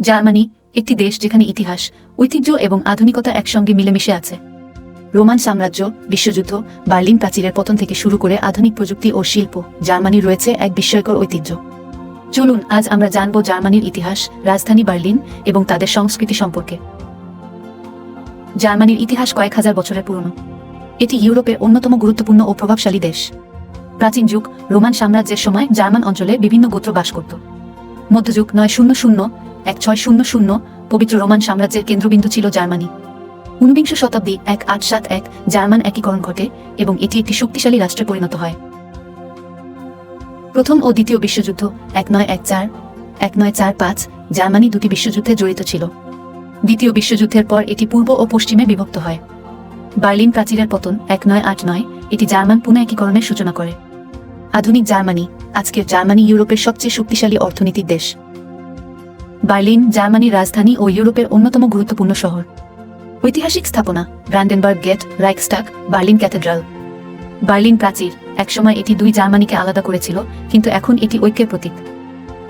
Germany, একটি দেশ যেখানে ইতিহাস, ঐতিহ্য এবং আধুনিকতা একসঙ্গে মিলেমিশে আছে। রোমান সাম্রাজ্য, বিশ্বযুদ্ধ, বার্লিন প্রাচীরের পতন থেকে শুরু করে আধুনিক প্রযুক্তি ও শিল্প জার্মানির রয়েছে এক বিস্ময়কর ঐতিহ্য। চলুন, আজ আমরা জানব জার্মানির ইতিহাস, রাজধানী বার্লিন এবং তাদের সংস্কৃতি সম্পর্কে। জার্মানির ইতিহাস কয়েক হাজার বছরের পুরনো। এটি ইউরোপের অন্যতম গুরুত্বপূর্ণ ও প্রভাবশালী দেশ। প্রাচীন যুগ, রোমান সাম্রাজ্যের সময় জার্মান অঞ্চলে বিভিন্ন গোত্র বাস করত। মধ্যযুগ নয় শূন্য শূন্য এক ছয় শূন্য শূন্য, পবিত্র রোমান সাম্রাজ্যের কেন্দ্রবিন্দু ছিল জার্মানি। ঊনবিংশ শতাব্দী এক আট সাত এক জার্মান একীকরণ ঘটে এবং এটি একটি শক্তিশালী রাষ্ট্রে পরিণত হয়। প্রথম ও দ্বিতীয় বিশ্বযুদ্ধ এক নয় এক চার, এক নয় চার পাঁচ, জার্মানি দুটি বিশ্বযুদ্ধে জড়িত ছিল। দ্বিতীয় বিশ্বযুদ্ধের পর এটি পূর্ব ও পশ্চিমে বিভক্ত হয়। বার্লিন প্রাচীরের পতন এক নয় আট নয়, এটি জার্মান পুনঃ একীকরণের সূচনা করে। আধুনিক জার্মানি, আজকের জার্মানি ইউরোপের সবচেয়ে শক্তিশালী অর্থনীতির দেশ। বার্লিন জার্মানির রাজধানী ও ইউরোপের অন্যতম গুরুত্বপূর্ণ শহর। ঐতিহাসিক স্থাপনা Brandenburg gate, Reichstag, Berlin cathedral. Berlin প্রাচীর, একসময় এটি দুই জার্মানিকে আলাদা করেছিল, কিন্তু এখন এটি ঐক্যের প্রতীক।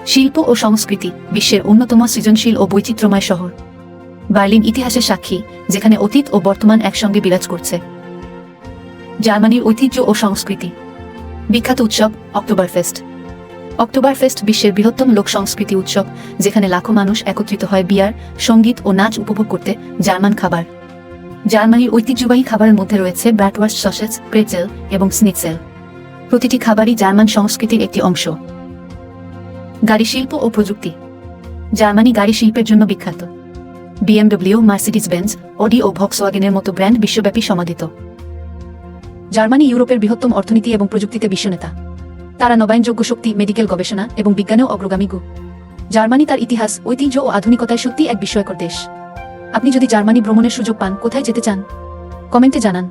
শিল্প ও সংস্কৃতি, বিশ্বের অন্যতম সৃজনশীল ও বৈচিত্র্যময় শহর। বার্লিন ইতিহাসের সাক্ষী, যেখানে অতীত ও বর্তমান একসঙ্গে বিরাজ করছে। জার্মানির ঐতিহ্য ও সংস্কৃতি। বিখ্যাত উৎসব অক্টোবর ফেস্ট অক্টোবর ফেস্ট বিশ্বের বৃহত্তম লোক সংস্কৃতি উৎসব, যেখানে লাখো মানুষ একত্রিত হয় বিয়ার, সংগীত ও নাচ উপভোগ করতে জার্মান খাবার। জার্মানির ঐতিহ্যবাহী খাবারের মধ্যে রয়েছে ব্র্যাটওয়ার্স সসেজ প্রেচেল এবং স্নিটসেল প্রতিটি খাবারই জার্মান সংস্কৃতির একটি অংশ। গাড়ি শিল্প ও প্রযুক্তি। জার্মানি গাড়ি শিল্পের জন্য বিখ্যাত। বিএমডব্লিউ মার্সিডিস বেঞ্জ অডি ও ভক্সওয়াগেনের মতো ব্র্যান্ড বিশ্বব্যাপী সমাদিত। জার্মানি ইউরোপের বৃহত্তম অর্থনীতি এবং প্রযুক্তিতে বিশ্বনেতা। তারা নবায়নযোগ্য শক্তি মেডিকেল গবেষণা এবং বিজ্ঞানেও অগ্রগামী গু। জার্মানি তার ইতিহাস, ঐতিহ্য ও আধুনিকতায় সত্যি এক বিস্ময়কর দেশ। আপনি যদি জার্মানি ভ্রমণের সুযোগ পান, কোথায় যেতে চান? কমেন্টে জানান।